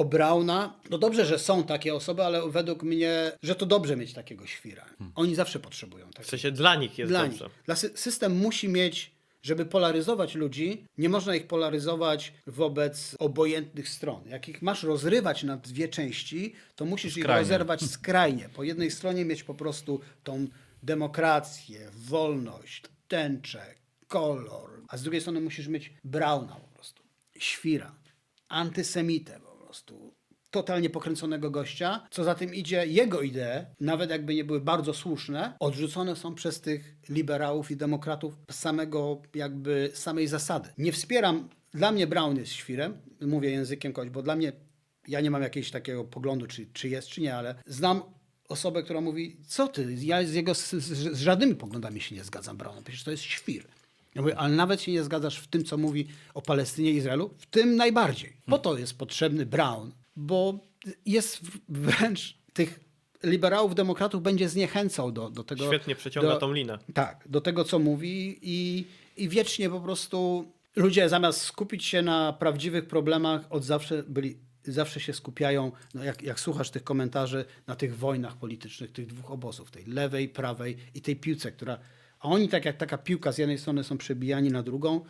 o Brauna, no dobrze, że są takie osoby, ale według mnie, że to dobrze mieć takiego świra. Oni zawsze potrzebują W takiego. sensie dla nich jest Dla dobrze. nich. Dla sy- system musi mieć, żeby polaryzować ludzi, nie można ich polaryzować wobec obojętnych stron. Jak ich masz rozrywać na dwie części, to musisz ich Skrajnie. rozerwać skrajnie. Po jednej stronie mieć po prostu tą demokrację, wolność, tęczę, kolor, a z drugiej strony musisz mieć Brauna po prostu, świra, antysemitę prostu, totalnie pokręconego gościa. Co za tym idzie, jego idee, nawet jakby nie były bardzo słuszne, odrzucone są przez tych liberałów i demokratów samego jakby samej zasady. Nie wspieram, dla mnie Brown jest świrem, mówię językiem kogoś, bo dla mnie, ja nie mam jakiegoś takiego poglądu, czy, czy jest, czy nie, ale znam osobę, która mówi, co ty, ja z jego, z, z żadnymi poglądami się nie zgadzam, Brown, przecież to jest świr. Ja mówię, ale nawet się nie zgadzasz w tym, co mówi o Palestynie i Izraelu, w tym najbardziej. Po to jest potrzebny Brown, bo jest wręcz tych liberałów, demokratów będzie zniechęcał do, do tego. Świetnie przeciąga do, tą linę. Tak, do tego, co mówi i, i wiecznie po prostu ludzie zamiast skupić się na prawdziwych problemach, od zawsze byli, zawsze się skupiają, no jak, jak słuchasz tych komentarzy, na tych wojnach politycznych, tych dwóch obozów, tej lewej, prawej i tej piłce, która... A oni tak jak taka piłka z jednej strony są przebijani na drugą,